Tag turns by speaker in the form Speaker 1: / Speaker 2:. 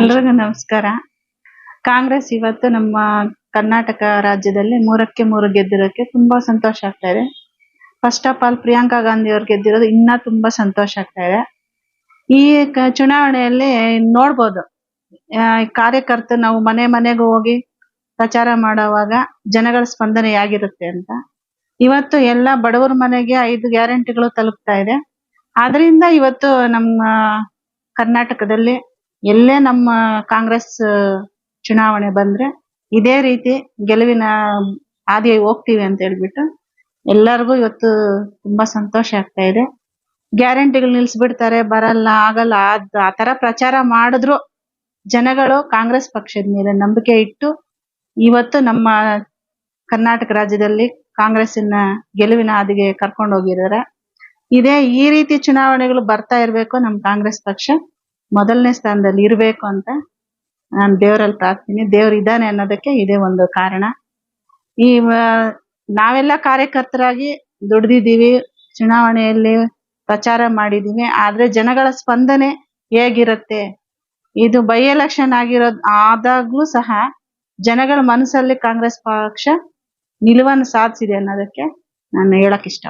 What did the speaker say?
Speaker 1: ಎಲ್ರಿಗೂ ನಮಸ್ಕಾರ. ಕಾಂಗ್ರೆಸ್ ಇವತ್ತು ನಮ್ಮ ಕರ್ನಾಟಕ ರಾಜ್ಯದಲ್ಲಿ ಮೂರಕ್ಕೆ ಮೂರು ಗೆದ್ದಿರೋಕೆ ತುಂಬಾ ಸಂತೋಷ ಆಗ್ತಾ ಇದೆ. First of all Priyanka Gandhi ಅವ್ರು ಗೆದ್ದಿರೋದು ಇನ್ನ ತುಂಬಾ ಸಂತೋಷ ಆಗ್ತಾ ಇದೆ. ಈ ಚುನಾವಣೆಯಲ್ಲಿ ನೋಡ್ಬೋದು. ಕಾರ್ಯಕರ್ತರು ನಾವು ಮನೆ ಮನೆಗೂ ಹೋಗಿ ಪ್ರಚಾರ ಮಾಡುವಾಗ ಜನಗಳ ಸ್ಪಂದನೆ ಆಗಿರುತ್ತೆ ಅಂತ. ಇವತ್ತು ಎಲ್ಲ ಬಡವರ ಮನೆಗೆ ಐದು ಗ್ಯಾರಂಟಿಗಳು ತಲುಪ್ತಾ ಇದೆ. ಆದ್ರಿಂದ ಇವತ್ತು ನಮ್ಮ ಕರ್ನಾಟಕದಲ್ಲಿ ಎಲ್ಲೇ ನಮ್ಮ ಕಾಂಗ್ರೆಸ್ ಚುನಾವಣೆ ಬಂದ್ರೆ ಇದೇ ರೀತಿ ಗೆಲುವಿನ ಹಾದಿ ಹೋಗ್ತೀವಿ ಅಂತ ಹೇಳ್ಬಿಟ್ಟು ಎಲ್ಲರಿಗೂ ಇವತ್ತು ತುಂಬಾ ಸಂತೋಷ ಆಗ್ತಾ ಇದೆ. ಗ್ಯಾರಂಟಿಗಳು ನಿಲ್ಸ್ಬಿಡ್ತಾರೆ, ಬರಲ್ಲ, ಆಗಲ್ಲ, ಅದ್ ಆ ತರ ಪ್ರಚಾರ ಮಾಡಿದ್ರು ಜನಗಳು ಕಾಂಗ್ರೆಸ್ ಪಕ್ಷದ ಮೇಲೆ ನಂಬಿಕೆ ಇಟ್ಟು ಇವತ್ತು ನಮ್ಮ ಕರ್ನಾಟಕ ರಾಜ್ಯದಲ್ಲಿ ಕಾಂಗ್ರೆಸ್ಸಿನ ಗೆಲುವಿನ ಹಾದಿಗೆ ಕರ್ಕೊಂಡು ಹೋಗಿದ್ದಾರೆ. ಇದೇ ಈ ರೀತಿ ಚುನಾವಣೆಗಳು ಬರ್ತಾ ಇರ್ಬೇಕು ನಮ್ಮ ಕಾಂಗ್ರೆಸ್ ಪಕ್ಷ. ಮೊದಲನೇ ಸ್ಥಾನದಲ್ಲಿ ಇರಬೇಕು ಅಂತ ನಾನು ದೇವರಲ್ಲಿ ಪ್ರಾರ್ಥನೆ ದೇವ್ರು ಇದ್ದಾನೆ ಅನ್ನೋದಕ್ಕೆ ಇದೇ ಒಂದು ಕಾರಣ. ಈ ನಾವೆಲ್ಲ ಕಾರ್ಯಕರ್ತರಾಗಿ ದುಡ್ದಿದ್ದೀವಿ, ಚುನಾವಣೆಯಲ್ಲಿ ಪ್ರಚಾರ ಮಾಡಿದೀವಿ ಆದ್ರೆ ಜನಗಳ ಸ್ಪಂದನೆ ಹೇಗಿರುತ್ತೆ? ಇದು ಬೈ ಎಲೆಕ್ಷನ್ ಆಗಿರೋದ್ ಆದಾಗ್ಲೂ ಸಹ ಜನಗಳ ಮನಸ್ಸಲ್ಲಿ ಕಾಂಗ್ರೆಸ್ ಪಕ್ಷ ನಿಲುವನ್ನು ಸಾಧಿಸಿದೆ ಅನ್ನೋದಕ್ಕೆ ನಾನು ಹೇಳಕ್ ಇಷ್ಟ